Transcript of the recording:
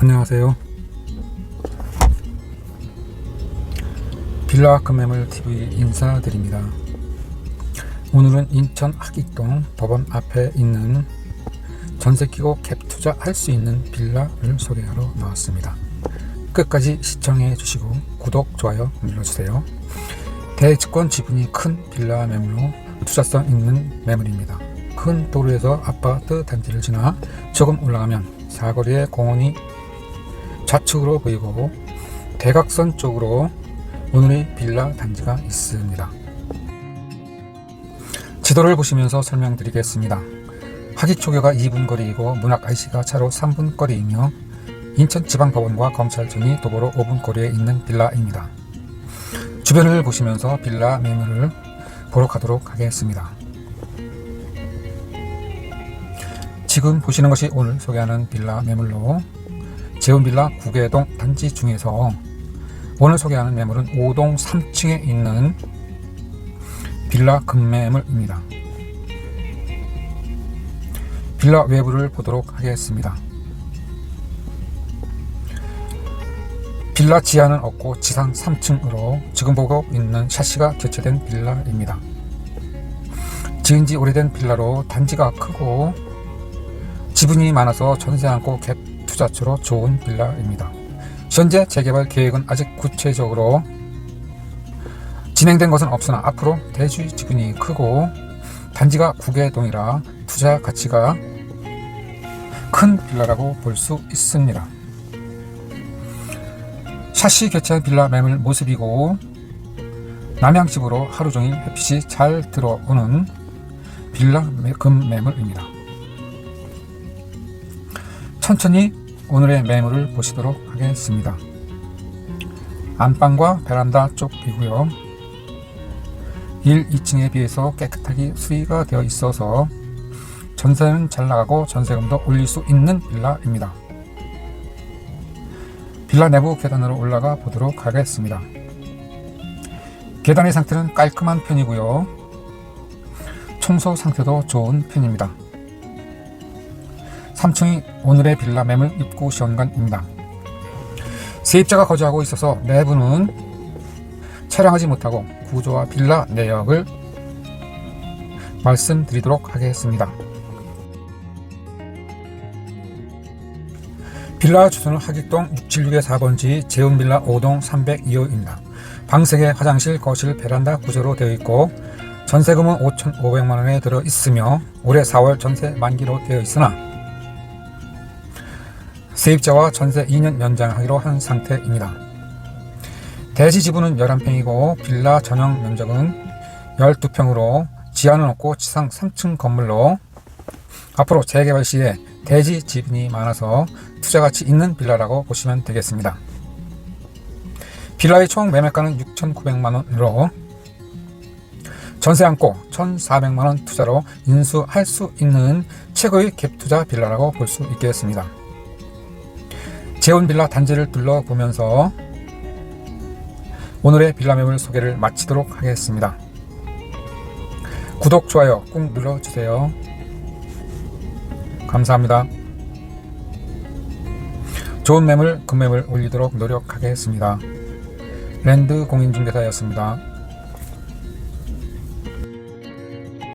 안녕하세요. 빌라 금매물 TV 인사드립니다. 오늘은 인천 하기동 법원 앞에 있는 전세 끼고 갭 투자할 수 있는 빌라를 소개하러 나왔습니다. 끝까지 시청해 주시고 구독, 좋아요 눌러주세요. 대지권 지분이 큰 빌라 매물로 투자성 있는 매물입니다. 큰 도로에서 아파트 단지를 지나 조금 올라가면 사거리에 공원이 좌측으로 보이고 대각선 쪽으로 오늘의 빌라 단지가 있습니다. 지도를 보시면서 설명드리겠습니다. 하기초교가 2분 거리이고 문학 IC가 차로 3분 거리이며 인천지방법원과 검찰청이 도보로 5분 거리에 있는 빌라입니다. 주변을 보시면서 빌라 매물을 보러 가도록 하겠습니다. 지금 보시는 것이 오늘 소개하는 빌라 매물로 재운빌라 구계동 단지 중에서 오늘 소개하는 매물은 5동 3층에 있는 빌라 금매물입니다. 빌라 외부를 보도록 하겠습니다. 빌라 지하는 없고 지상 3층으로 지금 보고 있는 샤시가 교체된 빌라입니다. 지은 지 오래된 빌라로 단지가 크고 지분이 많아서 전세 않고 갭 투자처로 좋은 빌라입니다. 현재 재개발 계획은 아직 구체적으로 진행된 것은 없으나 앞으로 대주 지분이 크고 단지가 구계동이라 투자 가치가 큰 빌라라고 볼 수 있습니다. 샤시 교체한 빌라 매물 모습이고 남양집으로 하루 종일 햇빛이 잘 들어오는 빌라 금 매물입니다. 천천히 오늘의 매물을 보시도록 하겠습니다. 안방과 베란다 쪽이고요. 1, 2층에 비해서 깨끗하게 수위가 되어 있어서 전세는 잘 나가고 전세금도 올릴 수 있는 빌라입니다. 빌라 내부 계단으로 올라가 보도록 하겠습니다. 계단의 상태는 깔끔한 편이고요. 청소 상태도 좋은 편입니다. 3층이 오늘의 빌라 매물 입구 시원관입니다. 세입자가 거주하고 있어서 내부는 촬영하지 못하고 구조와 빌라 내역을 말씀드리도록 하겠습니다. 빌라 주소는 하객동 676의 4번지 재운빌라 5동 302호입니다. 방 3개, 화장실, 거실, 베란다 구조로 되어 있고 전세금은 5,500만 원에 들어 있으며 올해 4월 전세 만기로 되어 있으나 세입자와 전세 2년 연장하기로 한 상태입니다. 대지 지분은 11평이고 빌라 전용 면적은 12평으로 지하는 없고 지상 3층 건물로 앞으로 재개발 시에 대지 지분이 많아서 투자 가치 있는 빌라라고 보시면 되겠습니다. 빌라의 총 매매가는 6,900만 원으로 전세 안고 1,400만 원 투자로 인수할 수 있는 최고의 갭 투자 빌라라고 볼 수 있겠습니다. 재원 빌라 단지를 둘러보면서 오늘의 빌라 매물 소개를 마치도록 하겠습니다. 구독, 좋아요 꼭 눌러주세요. 감사합니다. 좋은 매물, 금매물 올리도록 노력하겠습니다. 랜드 공인중개사였습니다.